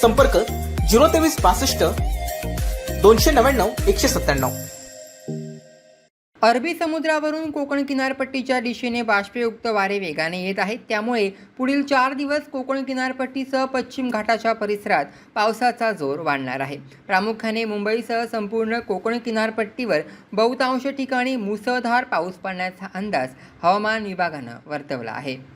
संपर्क झिरो तेवीस पासष्ट दोनशे नव्याण्णव एकशे सत्त्याण्णव. अरबी समुद्रावरून कोकण किनारपट्टीच्या दिशेने बाष्पयुक्त वारे वेगाने येत आहेत. त्यामुळे पुढील चार दिवस कोकण किनारपट्टीसह पश्चिम घाटाच्या परिसरात पावसाचा जोर वाढणार आहे. प्रामुख्याने मुंबईसह संपूर्ण कोकण किनारपट्टीवर बहुतांश ठिकाणी मुसळधार पाऊस पडण्याचा अंदाज हवामान विभागानं वर्तवला आहे.